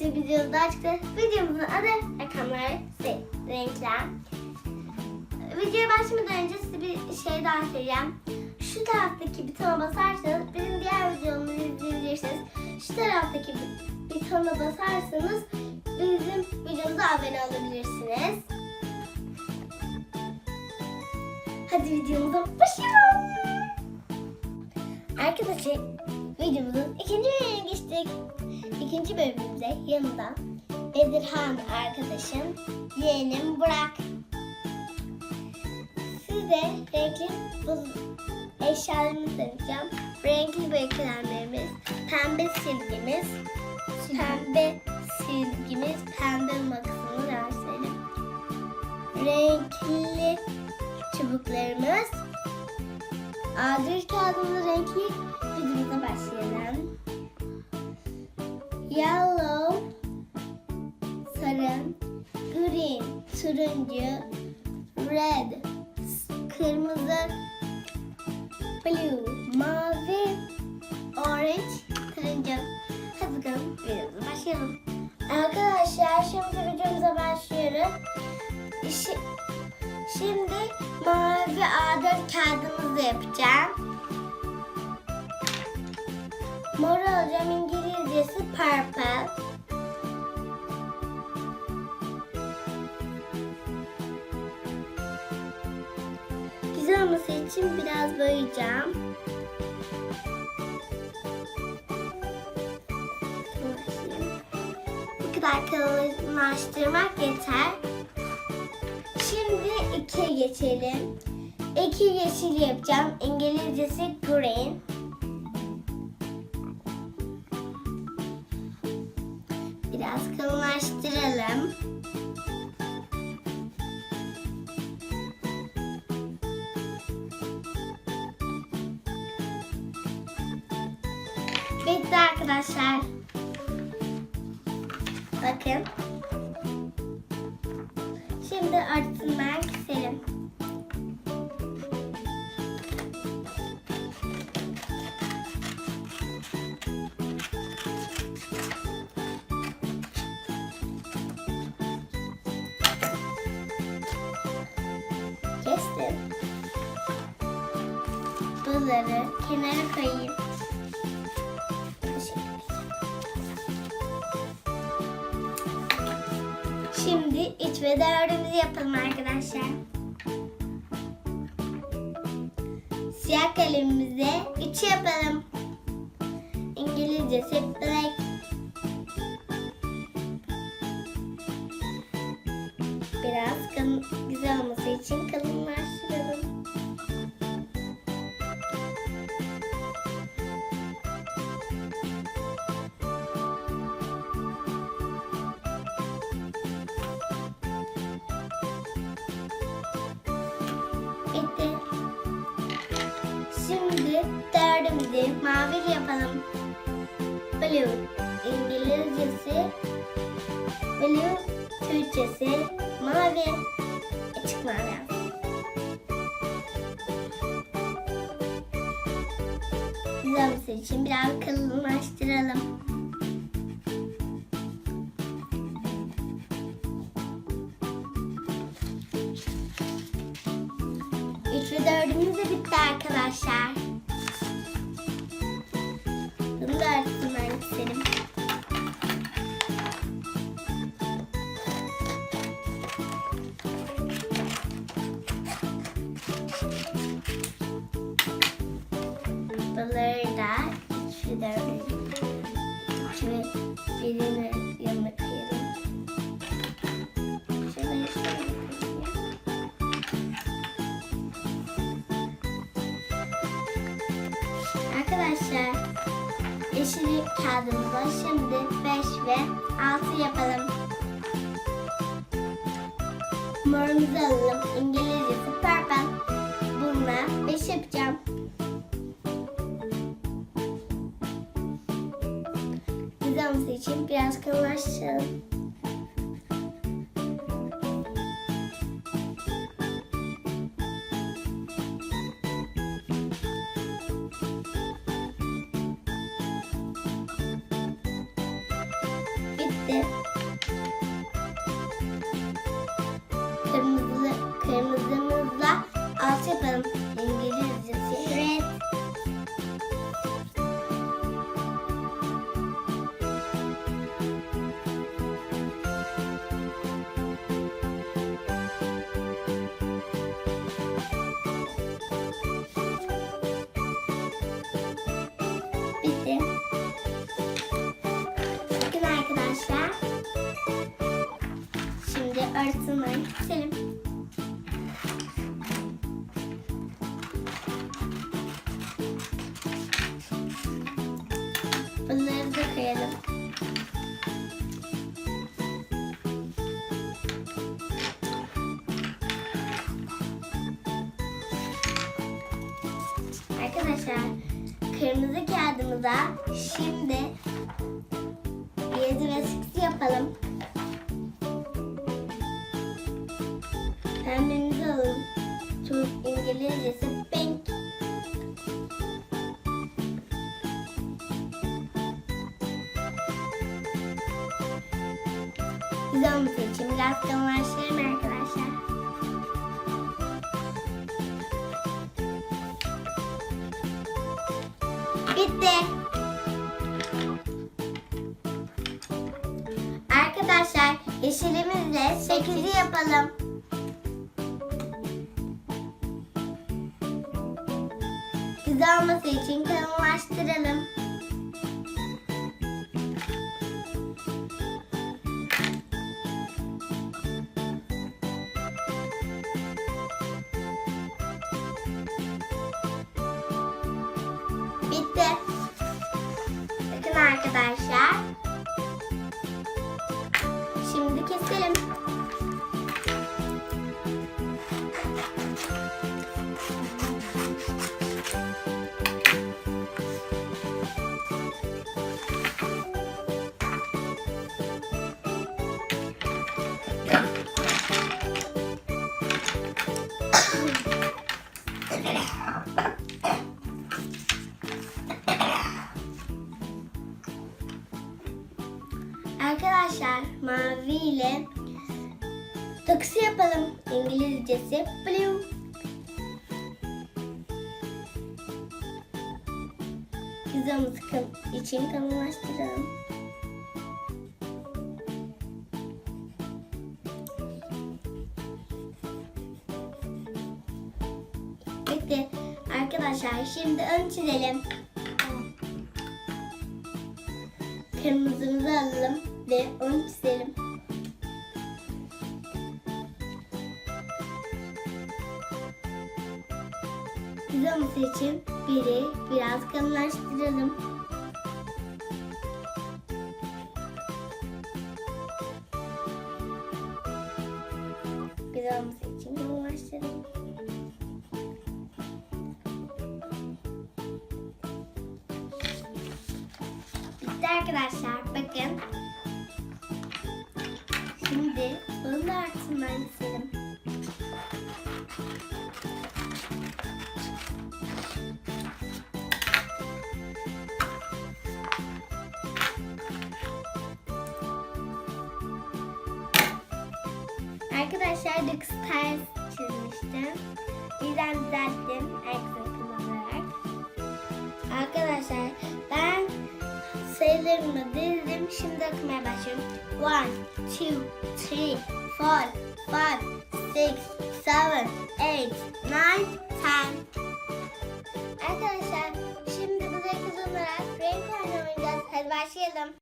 YouTube videosu daha çıktı. Videomuzun adı rakamlar, renkler. Videoya başlamadan önce size bir şey daha söyleyeceğim. Şu taraftaki butona basarsanız bizim diğer videomuzu izleyebilirsiniz. Şu taraftaki butona basarsanız bizim videomuza abone olabilirsiniz. Hadi videomuza başlayalım. Arkadaşlar videomuzun ikinci bölümüne geçtik. İkinci bölümümüzde yanımda Bedirhan arkadaşım, yeğenim Burak. Size renkli bu eşyalarımızı tanıtacağım. Renkli boya kalemlerimiz, pembe silgimiz, pembe silgimiz, pembe makasımız verseydim. Renkli çubuklarımız, A4 kağıdımız renkli videomuza başlayalım. Yellow, sarı, green, turuncu, red, kırmızı, blue, mavi, orange, turuncu. Hadi bakalım videomuza başlayalım. Arkadaşlar şimdi videomuza başlıyoruz. Şimdi mavi A4 kağıdımızı yapacağım. Mor alacağım İngilizcesi purple. Güzel olması için biraz boyayacağım. Bu kadar kalınlaştırmak yeter. Şimdi ikiye geçelim. İki yeşil yapacağım. İngilizcesi green. Bitti arkadaşlar. Bakın. Şimdi artıından keselim. Kestim. Bunları kenara koyayım. İç ve dördümüzü yapalım arkadaşlar. Siyah kalemimize üç yapalım. İngilizcesi black. Biraz kalın, güzel olması için kalınlaştıralım. Bitti. Şimdi dördümüzü mavi yapalım. Blue İngilizcesi, blue Türkçesi, mavi, açık mavi. Güzel için biraz kalınlaştıralım. Arkadaşlar. Arkadaşlar yeşil kağıdımıza şimdi 5 ve 6 yapalım. Morumuzu alalım. İngilizcesi purple. Bununla 5 yapacağım. Olması için biraz kalınlaştıralım. Artınları keselim. Bunları da koyalım. Arkadaşlar kırmızı kağıdımıza şimdi yedi ve sıksı yapalım. İngilizcesi pink. Güzel olması için biraz. Arkadaşlar yeşilimizle 8'i yapalım. Güzel olması için kalınlaştıralım. Bitti. Bakın arkadaşlar. İngilizcesi blue. Kal- için kalınlaştıralım. Bitti. Arkadaşlar şimdi ön çizelim. Kırmızımızı alalım ve onu çizelim. Olması için biri biraz kalınlaştıralım. Güzel olması için kalınlaştıralım. Bitti arkadaşlar. Bakın. Şimdi bunu da Arkadaşlar Lux ters çizmiştim. Birden düzelttim. Aykırı kullanarak. Arkadaşlar ben sayılarımı dizdim. Şimdi okumaya başlıyorum. 1, 2, 3, 4, 5, 6, 7, 8, 9, 10. Arkadaşlar şimdi bu reklam olarak renk oynayacağız. Hadi başlayalım.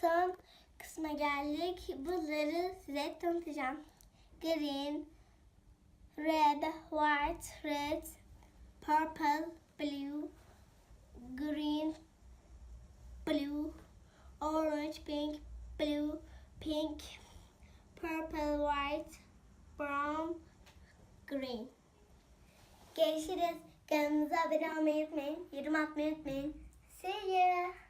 Son kısma geldik. Bunları size tanıtacağım. Green, red, white, red, purple, blue, green, blue, orange, pink, blue, pink, purple, white, brown, green. Görüşürüz. Kanalımıza abone olmayı unutmayın. Yorum atmayı unutmayın. See you.